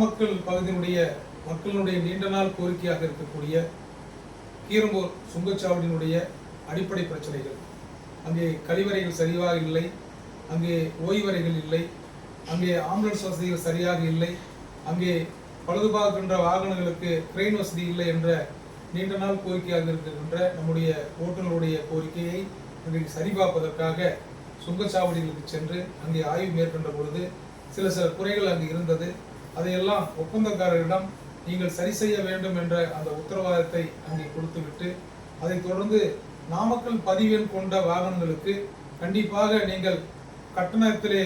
நாமக்கல் பகுதியினுடைய மக்களுடைய நீண்ட நாள் கோரிக்கையாக இருக்கக்கூடிய கீரம்பூர் சுங்கச்சாவடியினுடைய அடிப்படை பிரச்சனைகள். அங்கே கழிவறைகள் சரியாக இல்லை அங்கே ஓய்வறைகள் இல்லை அங்கே ஆம்புலன்ஸ் வசதிகள் சரியாக இல்லை அங்கே பழுதுபார்க்கின்ற வாகனங்களுக்கு ட்ரெயின் வசதி இல்லை என்ற நீண்ட நாள் கோரிக்கையாக இருக்கின்ற நம்முடைய ஓட்டுநருடைய கோரிக்கையை இன்றைக்கு சரிபார்ப்பதற்காக சுங்கச்சாவடிகளுக்கு சென்று அங்கே ஆய்வு மேற்கொண்ட பொழுது சில சில குறைகள் அங்கு இருந்தது. அதையெல்லாம் ஒப்பந்தக்காரரிடம் நீங்கள் சரி செய்ய வேண்டும் என்ற அந்த உத்தரவாதத்தை அங்கே கொடுத்துவிட்டு அதைத் தொடர்ந்து நாமக்கல் பதிவெண் கொண்ட வாகனங்களுக்கு கண்டிப்பாக நீங்கள் கட்டணத்திலே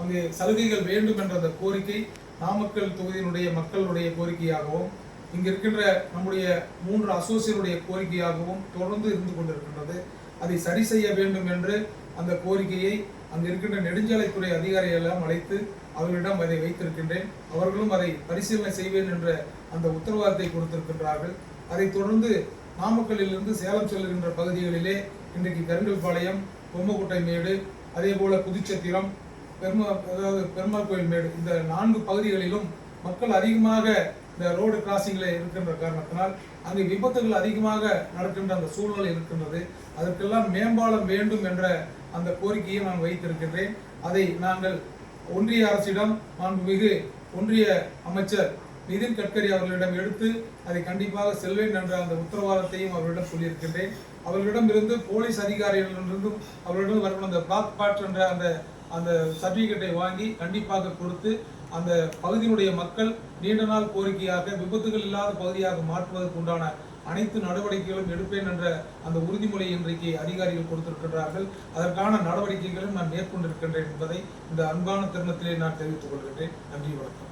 அங்கே சலுகைகள் வேண்டும் என்ற அந்த கோரிக்கை நாமக்கல் தொகுதியினுடைய மக்களுடைய கோரிக்கையாகவும் இங்கிருக்கின்ற நம்முடைய மூன்று அசோசியனுடைய கோரிக்கையாகவும் தொடர்ந்து இருந்து கொண்டிருக்கின்றது. அதை சரி செய்ய வேண்டும் என்று அந்த கோரிக்கையை அங்கு இருக்கின்ற நெடுஞ்சாலைத்துறை அதிகாரிகள் எல்லாம் அழைத்து அவர்களிடம் அதை வைத்திருக்கின்றேன். அவர்களும் அதை பரிசீலனை செய்வேன் என்ற அந்த உத்தரவாதத்தை கொடுத்திருக்கின்றார்கள். அதைத் தொடர்ந்து நாமக்கல்லிலிருந்து சேலம் செல்லுகின்ற பகுதிகளிலே இன்றைக்கு கருங்கல்பாளையம் பொம்மக்குட்டை மேடு அதே போல புதுச்சத்திரம் பெருமா அதாவது பெருமாள் கோயில் மேடு இந்த நான்கு பகுதிகளிலும் மக்கள் அதிகமாக இந்த ரோடு கிராசிங்கில் இருக்கின்ற காரணத்தினால் அங்கு விபத்துகள் அதிகமாக நடக்கின்ற அந்த சூழ்நிலை இருக்கின்றது. அதற்கெல்லாம் மேம்பாலம் வேண்டும் என்ற அந்த கோரிக்கையை நான் வைத்திருக்கின்றேன். அதை நாங்கள் ஒன்றிய அரசிடம் மாண்புமிகு ஒன்றிய அமைச்சர் நிதின் கட்கரி அவர்களிடம் எடுத்து அதை கண்டிப்பாக செல்வேன் என்ற அந்த உத்தரவாதத்தையும் அவர்களிடம் சொல்லியிருக்கின்றேன். அவர்களிடம் இருந்து போலீஸ் அதிகாரிகளிடமிருந்தும் அவர்களிடம் வரும் அந்த பிளாக் பாட் என்ற அந்த அந்த சர்டிஃபிகேட்டை வாங்கி கண்டிப்பாக கொடுத்து அந்த பகுதியினுடைய மக்கள் நீண்ட நாள் கோரிக்கையாக விபத்துகள் இல்லாத பகுதியாக மாற்றுவதற்கு உண்டான அனைத்து நடவடிக்கைகளும் எடுப்பேன் என்ற அந்த உறுதிமொழி இன்றைக்கு அதிகாரிகள் கொடுத்திருக்கின்றார்கள். அதற்கான நடவடிக்கைகளும் நான் மேற்கொண்டிருக்கின்றேன் என்பதை இந்த அன்பான தருணத்திலே நான் தெரிவித்துக் கொள்கின்றேன். நன்றி வணக்கம்.